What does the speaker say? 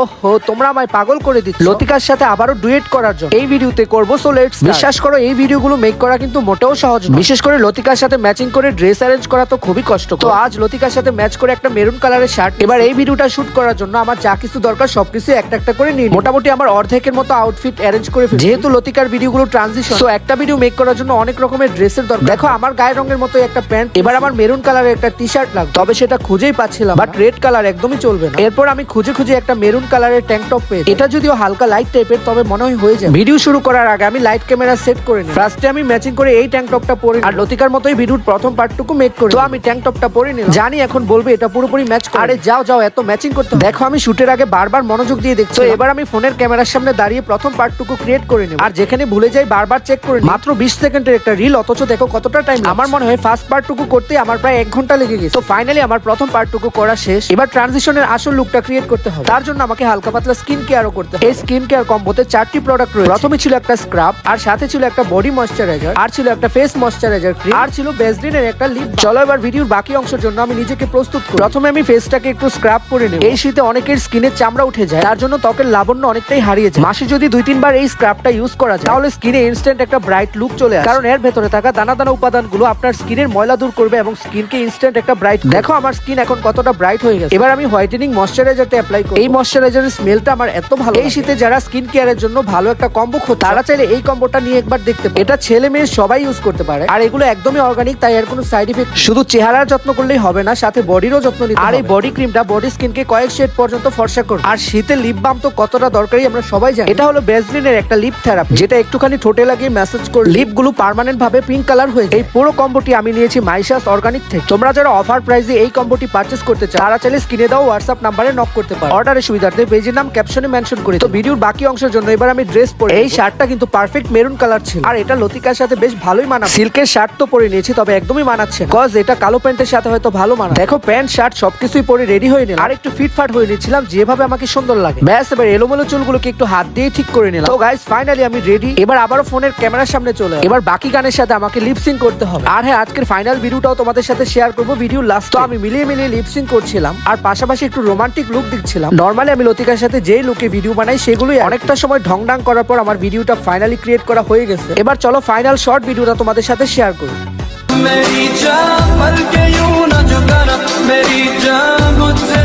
ওহো তোমরা আমায় পাগল করে দিচ্ছ। লতিকার সাথে আবারও ডুয়েট করার জন্য। এই ভিডিওতে করব সো লেটস বিশ্বাস করো এই ভিডিওগুলো মেক করা কিন্তু মোটেও সহজ নয়। বিশেষ করে লতিকার সাথে ম্যাচিং করে ড্রেস অ্যারেঞ্জ করা তো খুবই কষ্ট তো আজ লতিকার সাথে ম্যাচ করে একটা মেরুন কালারের শার্ট এবার এই ভিডিওটা শুট করার জন্য আমার যা কিছু দরকার সবকিছু একটা একটা করে নিই। মোটামুটি আমার অর্ধেকের মতো আউটফিট অ্যারেঞ্জ করে ফেলি। যেহেতু লতিকার ভিডিওগুলো ট্রানজিশন তো একটা ভিডিও মেক করার জন্য অনেক রকমের ড্রেসের দরকার। দেখো আমার গায়ের রঙের মতো একটা প্যান্ট এবার আমার মেরুন কালারের একটা টি শার্ট লাগবে। তবে সেটা খুঁজেই পাচ্ছিলাম বাট রেড কালার একদমই চলবে না। এরপর আমি খুঁজে খুঁজে একটা মেরুন কালারের ট্যাঙ্ক টপ পেয়েছি এটা যদিও হালকা লাইট টাইপের তবে মনে হয় হয়ে যাবে। ভিডিও শুরু করার আগে আমি লাইট ক্যামেরা সেট করে নিই ফার্স্টে আমি ম্যাচিং করে এই ট্যাঙ্ক টপটা পরে আর লতিকার মতোই ভিডিওর প্রথম পার্টটুকু মেক করে তো আমি ট্যাঙ্ক টপটা পরে নিলাম। জানি এখন বলবে এটা পুরোপুরি ম্যাচ করে আরে যাও যাও এত ম্যাচিং করতে দেখো আমি শুটের আগে বারবার মনোযোগ দিয়ে দেখছি। তো এবার আমি ফোনের ক্যামেরার সামনে দাঁড়িয়ে প্রথম পার্টটুকু ক্রিয়েট করে নেব। আর যেখানে ভুলে যাই বারবার চেক করে নিই। মাত্র বিশ সেকেন্ডের একটা রিল অথচ দেখো কতটা টাইম আমার মনে হয় ফার্স্ট পার্টটুকু করতে আমার প্রায় এক ঘণ্টা লেগে গেছে। তো ফাইনালি আমার প্রথম পার্টটুকু করা শেষ। এবার ট্রানজিশনের আসল লুকটা ক্রিয়েট করতে হবে। তার জন্য আমাকে হালকা পাতলা স্কিন কেয়ারও করতে এই স্কিন কেয়ার কম্বোতে চারটি প্রোডাক্ট রয়েছে। প্রথমে ছিল একটা স্ক্রাব আর সাথে ছিল একটা বডি ময়শ্চারাইজার আর ছিল একটা ফেস ময়শ্চারাইজার ক্রিম আর ছিল বেসলিনের একটা লিপ চলো এবার ভিডিওর বাকি অংশের জন্য আমি নিজেকে প্রস্তুত করি। প্রথমে আমি ফেসটাকে একটু স্ক্রাব করে নেব। এই শীতে অনেকের স্কিনের চামড়া উঠে যায়, তার জন্য ত্বকের লাবণ্য অনেকটাই হারিয়ে যায়। মাসে যদি দুই, তিনবার এই স্ক্রাবটা ইউজ করা যায়, তাহলে স্কিনে ইনস্ট্যান্ট একটা ব্রাইট লুক চলে আসে। কারণ এর ভেতরে থাকা দানা দানা উপাদানগুলো আপনার স্কিনের ময়লা দূর করবে এবং স্কিনকে ইনস্ট্যান্ট একটা ব্রাইট দেখো, আমার স্কিন এখন কতটা ব্রাইট হয়ে গেছে। এবার আমি হোয়াইটেনিং ময়শ্চারাইজারটা অ্যাপ্লাই করি এই ময়শ্চারাইজারের স্মেলটা আমার এত ভালো এই শীতে যারা স্কিন কেয়ারের জন্য ভালো একটা কম্বো খোঁজ তারা চাইলে এই কম্বোটা নিয়ে একবার দেখতে এটা ছেলে মেয়ে সবাই ইউজ করতে পারে। আর এগুলো একদমই অর্গানিক তাই এর কোনো সাইড ইফেক্ট শুধু চেহারার যত্ন করলেই হবে না সাথে বডিরও যত্ন নিতে আর এই বডি ক্রিমটা বডি স্কিনকে কয়েক শেড পর্যন্ত ফর্সা করবে। আর শীতে লিপ বাম তো কতটা দরকারি আমরা সবাই জানি। এটা হলো বেসলিনের একটা লিপ থেরাপি যেটা একটুখানি ঠোঁটে লাগিয়ে মেসেজ করে লিপগুলো পার্মানেন্ট ভাবে পিঙ্ক কালার হয়ে যায়। এই পুরো কম্বোটি আমি নিয়েছি মাইশাস অর্গানিক থেকে। তোমরা যারা অফার প্রাইসে এই কম্বোটি পারচেস করতে চাও তারা চাইলে স্ক্রিনে দাও হোয়াটসঅ্যাপ নাম্বারে নক করতে পারো। অর্ডারের সুবিধার্থে পেজের নাম ক্যাপশনে মেনশন করে তো ভিডিওর বাকি অংশের জন্য এবার আমি ড্রেস পরে এই শার্টটা কিন্তু পারফেক্ট মেরুন কালার ছিল। আর এটা লতিকার সাথে বেশ ভালোই মানা সিল্কের শার্ট তো পরে নিয়েছি তবে একদমই মানাচ্ছে কজ এটা কালো প্যান্টের সাথে হয়তো ভালো মানা দেখো প্যান্ট শার্ট সবকিছুই পরে রেডি হয়ে নিলাম। আর একটু ফিটফাট হয়ে নিচ্ছিলাম যেভাবে আমাকে সুন্দর লাগে। ব্যাস এবার এলোমেলো চুলগুলোকে একটু হাত দিয়ে ঠিক করে নিলাম। তো গাইস ফাইনালি আমি রেডি এবার আবারও ফোনের ক্যামেরার সামনে চলে। এবার বাকি গানের সাথে আমাকে লিপসিং করতে হবে। আর হ্যাঁ আজকের ফাইনাল ভিডিওটাও তোমাদের সাথে শেয়ার করব ভিডিও লাস্ট তো আমি মিলিয়ে মিলিয়ে লিপসিং করছিলাম। আর পাশাপাশি একটু রোমান্টিক লুক দিচ্ছিলাম। নর্মালি আমি লতিকার সাথে যেই লুকে ভিডিও বানাই সেগুলোই অনেকটা সময় ঢং ডাং করার পর আমার ভিডিওটা ফাইনালি ক্রিয়েট করা হয়ে গেছে এবার চলো ফাইনাল শর্ট ভিডিওটা তোমাদের সাথে শেয়ার করি मेरी जान पल के यूं न झुकाना मेरी जान मुझसे